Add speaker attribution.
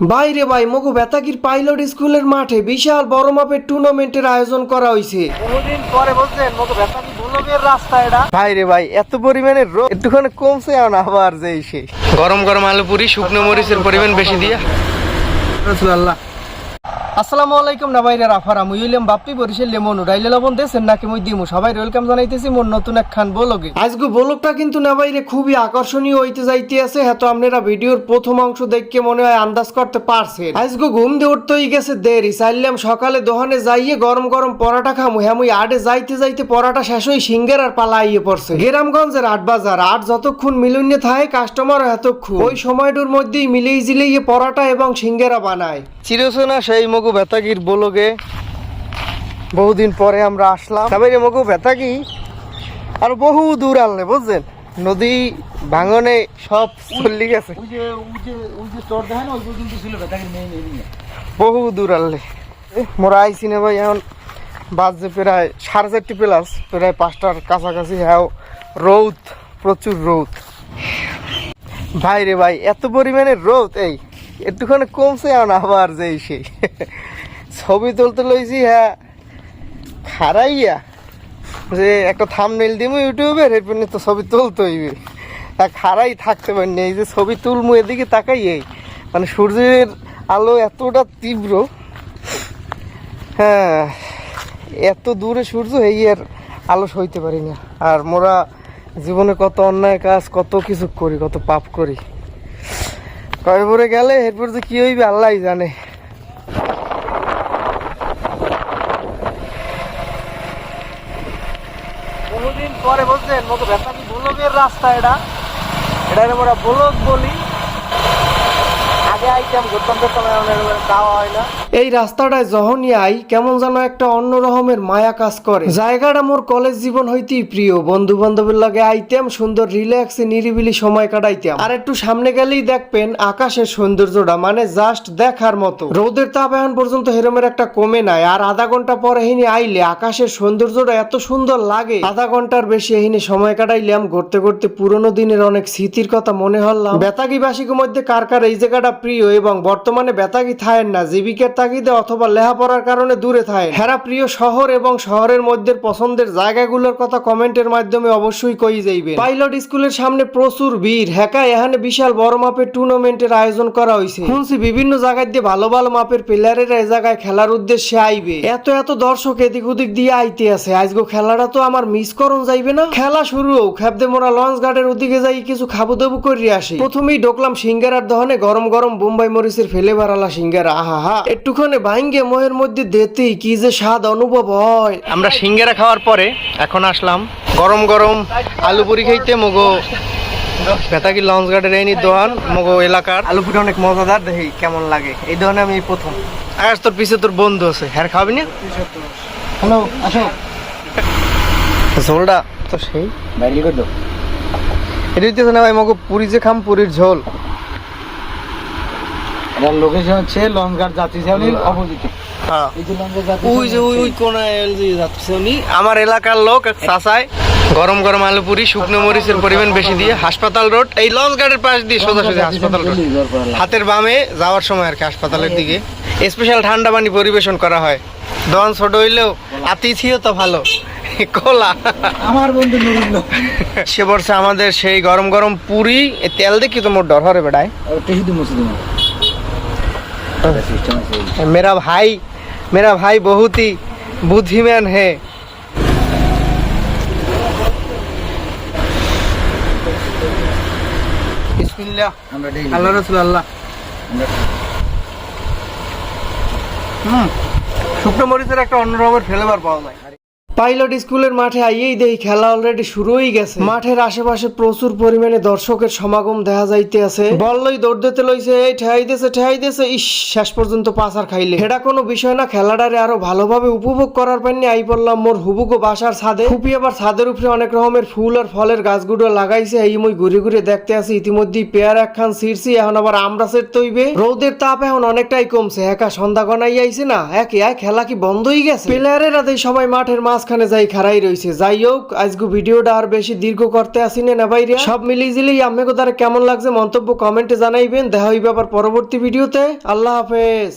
Speaker 1: বাইরে ভাই মগু বেতাগির পাইলট স্কুলের মাঠে বিশাল বড় মাপের টুর্নামেন্টের আয়োজন করা হয়েছে
Speaker 2: বহুদিন পরে বলছেন মগু বেতাকি বলবের রাস্তা এটা।
Speaker 1: বাইরে ভাই এত পরিমাণে রোদ একটুখানি কমছে এখন আবার যে সেই গরম গরম আলু পুরি শুকনো মরিচের পরিমাণ বেশি দিয়া। রসুল্লাহ আসসালামু আলাইকুম রাফার উইলিয়াম বাপ্পি বরিশাল লেমন উড়াইলে লবণ দেশেন নাকি মুই দিমু? সবাই ওয়েলকাম জানাইতেছি মোর নতুন এক খান বলগে আজকে বলকটা কিন্তু না বাইরে খুবই আকর্ষণীয় হইতে যাইতে আছে হ্যাঁ আপনারা ভিডিওর প্রথম অংশ দেখে মনে হয় আন্দাজ করতে পারছেন। আজকে ঘুম দিয়ে উঠতেই গেছে দেরি। চাইলাম সকালে দোকানে যাইয়ে গরম গরম পরাটা খামু। হ্যাঁ মুই আডে যাইতে যাইতে পরাটা শেষ হই সিঙ্গের আর পালাইয়ে পড়ছে। গ্রামগঞ্জের আট বাজার আট যতক্ষণ মিলুন্যে থাকে কাস্টমার এতক্ষণ। ওই সময়টার মধ্যেই মিলেই জিলেই পরাটা এবং সিঙ্গেরা বানায়। চিরসোনা সেই মগু বেতাগির বলগে বহুদিন পরে আমরা আসলাম। তারপরে মগু বেতাগি আর বহু দূর আনলে বুঝছেন? নদী ভাঙনে সব চল্লি গেছে। বহু দূর আনলে। মোরা আইসি না ভাই এখন বাজে প্রায় সাড়ে চারটি প্লাস প্রায় পাঁচটার কাছাকাছি। হ্যাঁ রৌদ প্রচুর রৌদ। ভাই রে ভাই এত পরিমাণে রোদ এই একটুখানি কমছে এখন আবার যে সেই। ছবি তুলতে লইছি হ্যাঁ খারাইয়া যে একটা থামনেল দিব ইউটিউবের এরপর তো ছবি তুলতে হইবে। তা খারাই থাকতে পারিনি এই যে ছবি তুলমু এদিকে তাকাই এই। মানে সূর্যের আলো এতটা তীব্র হ্যাঁ এত দূরে সূর্য এই আর আলো সইতে পারি না। আর মোরা জীবনে কত অন্যায় কাজ, কত কিছু করি, কত পাপ করি। কয়পরে গেলে এরপর তো কি হইবে আল্লাহ জানে।
Speaker 2: বহুদিন পরে বলছেন মতো বেতাকি বলবের রাস্তা এটা? এটা ব্লক বলি। আগে আইটেম ঘুরতাম এরকম খাওয়া হয় না।
Speaker 1: এই রাস্তাটায় যখনই আই কেমন যেন একটা অন্য রকমের মায়া কাজ করে। জায়গাটা মোর কলেজ জীবন হইতেই প্রিয়। বন্ধু বান্ধবের লাগে আইতাম সুন্দর রিল্যাক্সে নিরিবিলি সময় কাটাইতাম। আর একটু সামনে গেলেই দেখবেন আকাশের সৌন্দর্যটা মানে জাস্ট দেখার মতো। রোদের তাপ এখন পর্যন্ত হেরমের একটা কমে নাই। আর আধা ঘণ্টা পরে হিনি আইলে আকাশের সৌন্দর্যটা এত সুন্দর লাগে। আধা ঘণ্টার বেশি এহিনি সময় কাটাইলাম ঘুরতে ঘুরতে পুরোনো দিনের অনেক স্মৃতির কথা মনে হল্লাম বেতাগি বাসীকে মধ্যে কার কার এই জায়গাটা প্রিয় এবং বর্তমানে বেতাগি থায়েন না জীবিকার তাগিদে অথবা লেখাপড়ার কারণে দূরে থাকেন। হেরা প্রিয় শহর এবং শহরের মধ্যে পছন্দের জায়গাগুলোর কথা কমেন্টের মাধ্যমে অবশ্যই কই যাইবে পাইলট স্কুলের সামনে প্রচুর ভিড়। হ্যাকা এখানে বিশাল বড় মাপের টুর্নামেন্টের আয়োজন করা হয়েছে শুনছি বিভিন্ন জায়গায় দিয়ে ভালো ভালো মাপের প্লেয়ারেরা এই জায়গায় খেলার উদ্দেশ্যে আইবে। এত এত দর্শক এদিক ওদিক দিয়ে আইতে আছে। আজগো খেলাটা তো আমার মিস করন যাইবে না। খেলা শুরু হোক খেপদে মোরা লঞ্চ গার্ডের ওদিকে যাই কিছু খাব দাবু করি আসি। প্রথমেই ঢোকলাম সিঙ্গারার দহনে গরম গরম বোম্বাই মরিচের ফেলে বাড়ালা সিঙ্গারা। আহা হা একটুখানি ভাঙ্গে মোহের মধ্যে দেতেই কি যে স্বাদ অনুভব হয়। আমরা সিঙ্গারা খাওয়ার পরে এখন আসলাম গরম গরম আলু পুরি খাইতে মগো বেতাকি লঞ্চ ঘাটের এই দোকান মগো এলাকার। আলু পুরি অনেক মজাদার দেখি কেমন লাগে। এই দোকানে আমি এই প্রথম। আকাশ তোর পিছে তোর বন্ধু আছে হ্যাঁ খাবি না?
Speaker 2: হ্যালো আসো।
Speaker 1: ঝোলটা তো সেই।
Speaker 2: বাইরে করে দাও।
Speaker 1: এটা হইতেছে না ভাই মগো পুরি যে খাম পুরীর ঝোল।
Speaker 2: এটার লোকেশন হচ্ছে যাত্রী ছাউনির অপোজিটে।
Speaker 1: হ্যাঁ। ওই যে ওই ওই কোনায় আমার এলাকার লোক চাচায় গরম গরম আলু পুরি শুকনো মরিচের পরিমাণ বেশি দিয়ে হাসপাতাল রোড। এই লঞ্চ ঘাটের পাশ দিয়ে সোজাসুজি হাসপাতাল রোড। হাতের বামে যাওয়ার সময় আর কি হাসপাতালের দিকে। স্পেশাল ঠান্ডা পানি পরিবেশন করা হয়। দন ছোট হইলেও আতিথিও তো ভালো। কোলা।
Speaker 2: আমার বন্ধু
Speaker 1: সে বলছে আমাদের সেই গরম গরম পুরি তেল দেখি তো মোর ডর হরে বেড়ায়? मेरा भाई मेरा भाई बहुत ही बुद्धिमान है বিসমিল্লাহ
Speaker 2: আমরা ডেইলি
Speaker 1: আল্লাহ রসুল আল্লাহ হুম শুকনো মরিচের একটা অন্য রকমের ফ্লেভার পাওয়া যায় পাইলট স্কুলের মাঠে আইয়েই দেখি খেলা অলরেডি শুরু হয়ে গেছে। মাঠের আশেপাশে প্রচুর পরিমাণে দর্শকের সমাগম দেখা যাইতে আছে। বললই দৌড় দিতে লইছে, এই ঠেয়াই দিছে ঠেয়াই দিছে ইস, শেষ পর্যন্ত পাসার খাইলে। এটা কোনো বিষয় না, খেলাটারে আরও ভালোভাবে উপভোগ করার পান্নি আই পড়লাম মোর হুবুকো বাসার ছাদে। ফুপি আবার ছাদের উপরে অনেক রকমের ফুল আর ফলের গাছগুলো লাগাইছে, এই মই ঘুরে ঘুরে দেখতে আসি ইতিমধ্যেই পেয়ার একখান ছিঁড়ছি, এখন আবার আমরা সেট তৈবে রোদের তাপ এখন অনেকটাই কমছে, একা সন্ধ্যা গনাই আইছে না, একে এক খেলা কি বন্ধ হয়ে গেছে? প্লেয়ারেরা সবাই মাঠের মাঝখানে মাঝখানে যাই খারাই রয়েছে যাই হোক আজকে ভিডিওটা আর বেশি দীর্ঘ করতে আসি না বাইরে সব মিলিয়ে জিলি আমি তারা কেমন লাগছে মন্তব্য কমেন্টে জানাইবেন। দেখা হইবে আবার পরবর্তী ভিডিওতে। আল্লাহ হাফেজ।